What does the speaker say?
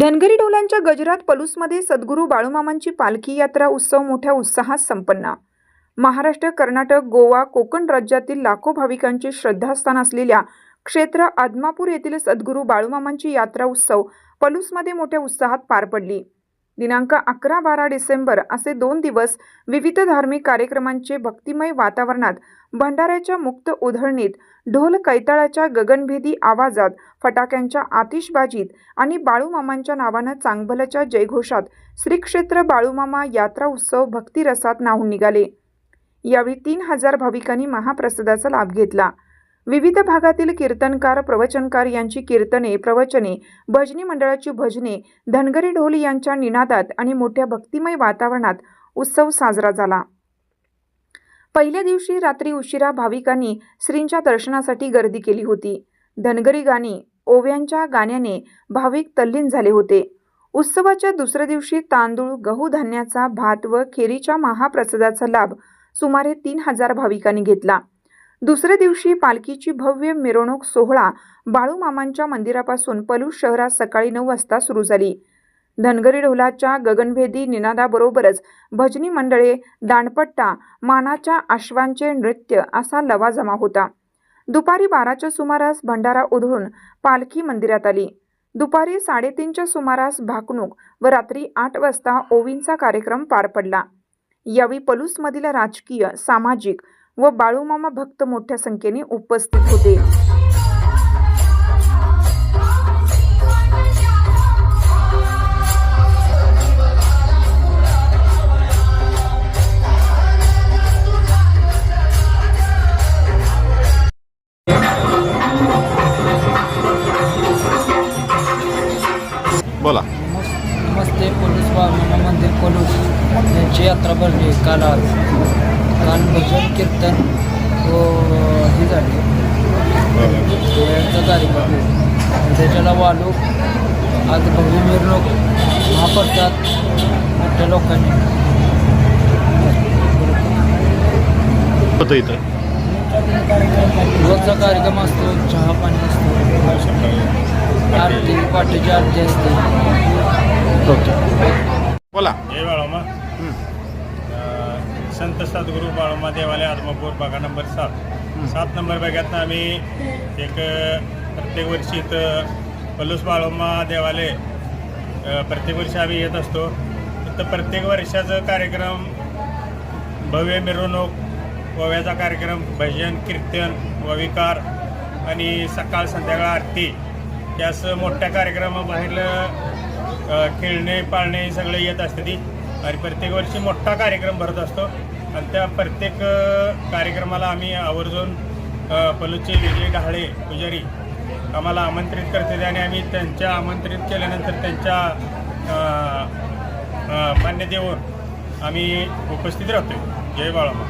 धनगरी डोलांच्या गजरात पलूसमध्ये सद्गुरू बाळूमामांची पालखी यात्रा उत्सव मोठ्या उत्साहात संपन्न. महाराष्ट्र कर्नाटक गोवा कोकण राज्यातील लाखो भाविकांचे श्रद्धास्थान असलेल्या क्षेत्र आदमापूर येथील सद्गुरू बाळूमामांची यात्रा उत्सव पलूसमध्ये मोठ्या उत्साहात पार पडली. दिनांक अकरा बारा डिसेंबर असे दोन दिवस विविध धार्मिक कार्यक्रमांचे भक्तिमय वातावरणात भंडाऱ्याच्या मुक्त उधळणीत ढोल कैताळाच्या गगनभेदी आवाजात फटाक्यांच्या आतिषबाजीत आणि बाळूमामांच्या नावानं चांगभलच्या जयघोषात श्रीक्षेत्र बाळूमामा यात्रा उत्सव भक्तिरसात नाहून निघाले. यावेळी तीन हजार भाविकांनी महाप्रसादाचा लाभ घेतला. विविध भागातील कीर्तनकार प्रवचनकार यांची कीर्तने प्रवचने भजनी मंडळाची भजने धनगरी ढोल यांच्या निनादात आणि मोठ्या भक्तिमय वातावरणात उत्सव साजरा झाला. पहिल्या दिवशी रात्री उशिरा भाविकांनी श्रींच्या दर्शनासाठी गर्दी केली होती. धनगरी गाणी ओव्यांच्या गाण्याने भाविक तल्लीन झाले होते. उत्सवाच्या दुसऱ्या दिवशी तांदूळ गहू धान्याचा भात व खेरीच्या महाप्रसादाचा लाभ सुमारे तीन हजार भाविकांनी घेतला. दुसऱ्या दिवशी पालखीची भव्य मिरवणूक सोहळा बाळूमामांच्या मंदिरापासून पलूस शहरात सकाळी नऊ वाजता सुरू झाली. धनगरी ढोलाच्या गगनभेदी निनादाबरोबरच भजनी मंडळे दांडपट्टा मानाच्या अश्वांचे नृत्य असा लवाजमा होता. दुपारी बाराच्या सुमारास भंडारा उधळून पालखी मंदिरात आली. दुपारी साडेतीनच्या सुमारास भाकणूक व रात्री आठ वाजता ओवींचा कार्यक्रम पार पडला. यावेळी पलूसमधील राजकीय सामाजिक व बाळूमामा भक्त मोठ्या संख्येने उपस्थित होते. बोला. नमस- नमस्ते पोलीस मंदिर पोलीस. यांची यात्रा भरली काल आज. काल भजन कीर्तन व हे झाले. यांचा कार्यक्रम त्याच्याला वालू. आज भव्य मिरवणूक महाप्रसाद मोठ्या लोकांनी. होतं इथं. रोजचा कार्यक्रम असतो चहा पाणी असतो. आरती पाठीची आरती असते. बोला. संत सद्गुरू बाळोमा देवालय आदमापूर भागा नंबर सात. सात नंबर भागातनं आम्ही एक प्रत्येक वर्षी इथं पलूस बाळोमा देवालय प्रत्येक वर्षी आम्ही येत असतो. इथं प्रत्येक वर्षाचं कार्यक्रम भव्य मिरवणूक ओव्याचा कार्यक्रम भजन कीर्तन वविकार आणि सकाळ संध्याकाळ आरती या असं मोठ्या कार्यक्रमाबाहेर खेळणे पाळणे सगळं येत असते ती. आणि प्रत्येक वर्षी मोठा कार्यक्रम भरत असतो. आणि त्या प्रत्येक कार्यक्रमाला आम्ही आवर्जून पलूचे विजय डहाळे पुजारी आम्हाला आमंत्रित करते आणि आम्ही त्यांच्या आमंत्रित केल्यानंतर त्यांच्या मान्यतेवर आम्ही उपस्थित राहतो जय बाळामा